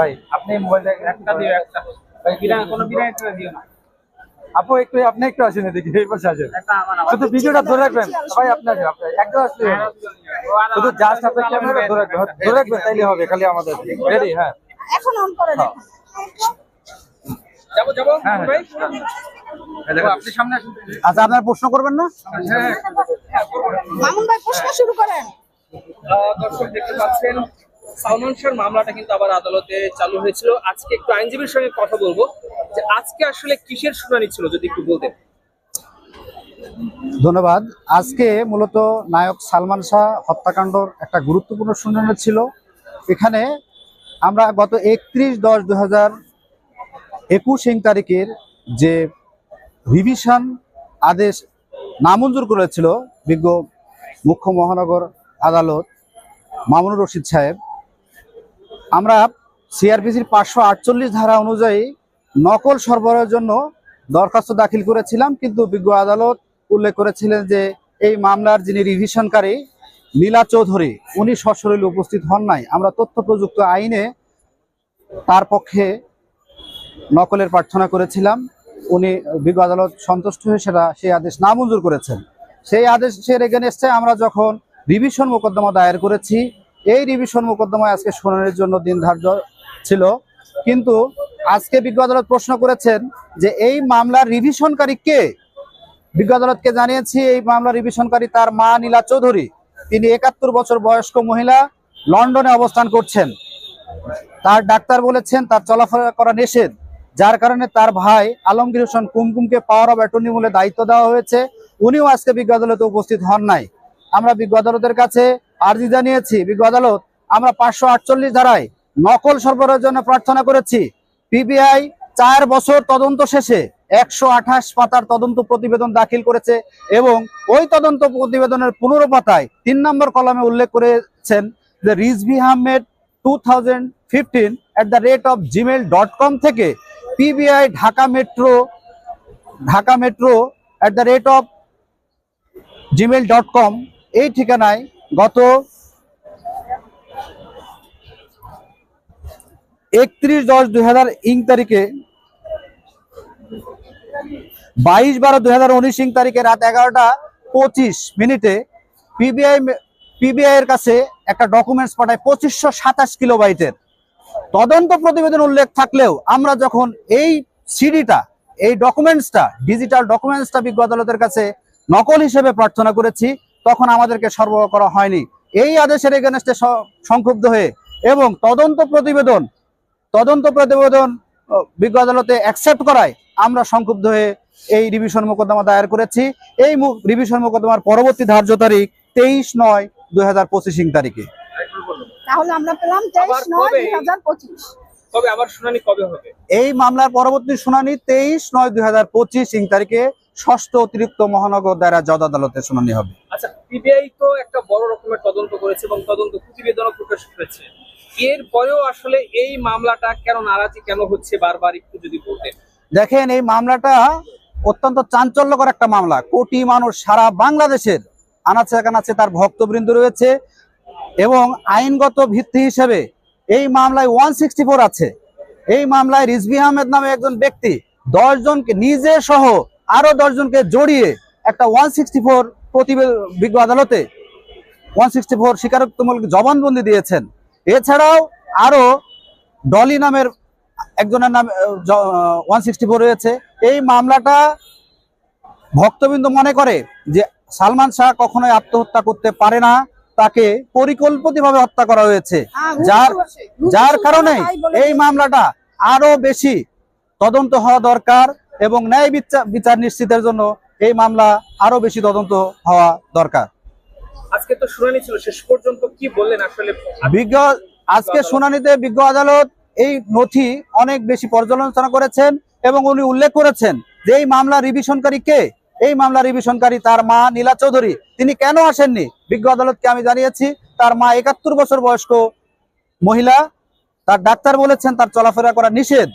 ভাই আপনি মোবাইলটা একটা দিও একটা। বিনা কোনো বিনা একটা দিও না। আপু একটু আপনি একটু আসেন এদিকে এই পাশে আসেন। একটা আমার আমার শুধু ভিডিওটা ধরে রাখবেন। ভাই আপনি একদম আসলে শুধু জাস্ট আপনার ক্যামেরা ধরে রাখবেন ধরে রাখবেন তাইলে হবে খালি আমাদের। রেডি হ্যাঁ। এখন অন করে দেখ যাব যাব? হ্যাঁ, হ্যাঁ। ভাই এই দেখো, আপনি সামনে আচ্ছা আপনার প্রশ্ন করবেন না? হ্যাঁ মামুন ভাই প্রশ্ন শুরু করেন। দর্শক দেখতে পাচ্ছেন সালমান শাহর মামলাটা কিন্তু আবার আদালতে চালু হয়েছিল। আজকে একটু আইনজীবীর সঙ্গে কথা বলব যে আজকে আসলে কিসের শুনানি ছিল, যদি একটু বলতেন। ধন্যবাদ। আজকে মূলত নায়ক সালমান শাহ হত্যাকাণ্ডর একটা গুরুত্বপূর্ণ শুনানি ছিল। এখানে আমরা গত একত্রিশ দশ দু হাজার একুশ তারিখের যে রিভিশন আদেশ নামঞ্জুর করেছিল বিজ্ঞ মুখ্য মহানগর আদালত মামুনুর রশিদ সাহেব আমরা সিআরপিসির পাঁচশো আটচল্লিশ ধারা অনুযায়ী নকল সরবরাহের জন্য দরখাস্ত দাখিল করেছিলাম, কিন্তু বিজ্ঞ আদালত উল্লেখ করেছিলেন যে এই মামলার যিনি রিভিশনকারী নীলা চৌধুরী, উনি সশরীরে উপস্থিত হন নাই। আমরা তথ্য প্রযুক্ত আইনে তার পক্ষে নকলের প্রার্থনা করেছিলাম। উনি বিজ্ঞ আদালত সন্তুষ্ট হয়ে সেটা, সেই আদেশ নামঞ্জুর করেছেন। সেই আদেশের এগেনস্টে আমরা যখন রিভিশন মোকদ্দমা দায়ের করেছি এই রিভিশন মোকদ্দমায় আজকে শুনানির জন্য দিন ধার্য ছিল। কিন্তু আজকে বিজ্ঞ আদালত প্রশ্ন করেছেন যে এই মামলার রিভিশনকারী কে? বিজ্ঞ আদালতকে জানিয়েছি, এই মামলার রিভিশনকারী তার মা নীলা চৌধুরী। তিনি একাত্তর বছর বয়স্ক মহিলা, লন্ডনে অবস্থান করছেন। তার ডাক্তার বলেছেন, তার চলাফেরা করা নিষেধ, যার কারণে তার ভাই আলমগীর হোসেন কুমকুমকে পাওয়ার অফ অ্যাটর্নি মূলে দায়িত্ব দেওয়া হয়েছে। উনিও আজকে বিজ্ঞ আদালতে উপস্থিত হন নাই। আমরা বিজ্ঞ আদালতের কাছে আর্জি জানিয়েছি, বিজ্ঞ আদালত, আমরা পাঁচশো আটচল্লিশ ধারায় নকল সরবরাহের জন্য প্রার্থনা করেছি। পিবিআই চার বছর তদন্ত শেষে একশো আঠাশ পাতার তদন্ত প্রতিবেদন দাখিল করেছে এবং ওই তদন্ত প্রতিবেদনের পনেরো পাতায় তিন নম্বর কলমে উল্লেখ করেছেন যে Rizvi Ahmed two thousand fifteen at the rate of Gmail dot com থেকে PBI Dhaka metro Dhaka metro at the rate of Gmail dot com এই ঠিকানায় গত একত্রিশ দশ দুই হাজার ইং তারিখে, বাইশ বারো দুই হাজার উনিশ ইং তারিখে রাত এগারোটা পঁচিশ মিনিটে পিবিআই পিবিআই এর কাছে একটা ডকুমেন্টস পাঠায় পঁচিশশো সাতাশ কিলোবাইটের। তদন্ত প্রতিবেদন উল্লেখ থাকলেও আমরা যখন এই সিডিটা, এই ডকুমেন্টসটা ডিজিটাল ডকুমেন্টসটা বিজ্ঞ আদালতের কাছে নকল হিসেবে প্রার্থনা করেছি তখন আমাদেরকে সরবরাহ করা হয়নি? এই আদেশের এগেনস্টে সংক্ষুব্ধ হয়ে এবং তদন্ত প্রতিবেদন তদন্ত প্রতিবেদন বিজ্ঞ আদালতে অ্যাকসেপ্ট করায় আমরা সংক্ষুব্ধ হয়ে এই রিভিশন মোকদ্দমা দায়ের করেছি। এই রিভিশন মোকদ্দমার পরবর্তী ধার্য তারিখ তেইশ নয় দুই হাজার পঁচিশ তারিখে। তাহলে আমরা পেলাম তেইশ নয় দুই হাজার পঁচিশ। তবে আবার শুনানি কবে হবে? এই মামলার পরবর্তী শুনানি তেইশ নয় দুই হাজার পঁচিশ ইং তারিখে ষষ্ঠ অতিরিক্ত মহানগর দায়রা জজ আদালতে শুনানি হবে। আচ্ছা পিবিআই তো একটা বড় রকমের তদন্ত করেছে এবং তদন্ত প্রতিবেদনও প্রকাশ করেছে। এর পরেও আসলে এই মামলাটা কেন নারাজি কেন হচ্ছে? বারবার একটু যদি বলতেন। দেখেন, এই মামলাটা অত্যন্ত চাঞ্চল্যকর একটা মামলা। কোটি মানুষ সারা বাংলাদেশের আনাচে কানাচে তার ভক্তবৃন্দ রয়েছে এবং আইনগত ভিত্তি হিসেবে এই মামলায় ওয়ান সিক্সটি ফোর আছে। এই মামলায় রিজভি আহমেদ নামে একজন ব্যক্তি দশ জনকে নিজে সহ আরও দশ জনকে জড়িয়ে একটা ওয়ান বিজ্ঞ আদালতে ওয়ান সিক্সটি ফোর স্বীকারোক্তমূলক জবানবন্দি দিয়েছেন। এছাড়াও আরও ডলি নামের একজনের নাম ওয়ান সিক্সটি ফোর রয়েছে। এই মামলাটা ভক্তবৃন্দ মনে করে যে সালমান শাহ কখনোই আত্মহত্যা করতে পারে না তাকে পরিকল্পিতভাবে হত্যা করা হয়েছে। হ্যাঁ, যার যার কারণে এই মামলাটা আরও বেশি তদন্ত হওয়া দরকার এবং ন্যায় বিচার বিচার নিশ্চিতের জন্য এই মামলা আরও বেশি তদন্ত হওয়া দরকার। আজকে তো শুনানি ছিল শেষ পর্যন্ত কি বললেন আসলে? বিজ্ঞ আজকে শুনানিতে বিজ্ঞ আদালত এই নথি অনেক বেশি পর্যালোচনা করেছেন এবং উনি উল্লেখ করেছেন যে এই মামলা রিভিশনকারী কে? এই মামলা রিভিশনকারী তার মা নীলা চৌধুরী। তিনি কেন আসেননি? বিজ্ঞ আদালতকে আমি জানিয়েছি তার মা একাত্তর বছর বয়স্ক মহিলা। তার ডাক্তার বলেছেন তার চলাফেরা করা নিষেধ।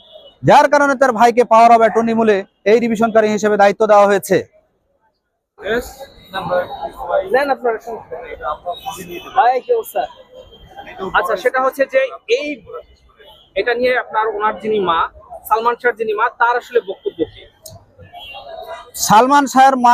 যার কারণে তার ভাইকে পাওয়ার অব অ্যাটর্নি মূলে এই রিভিশনকারী হিসেবে দায়িত্ব দেওয়া হয়েছে। নেন আপনার সঙ্গে। ভাই, কি অবস্থা? আচ্ছা সেটা হচ্ছে যে এই এটা নিয়ে আপনার ওনার যিনি মা সালমান শাহর যিনি মা তার আসলে বক্তব্য কি সালমান শাহের মা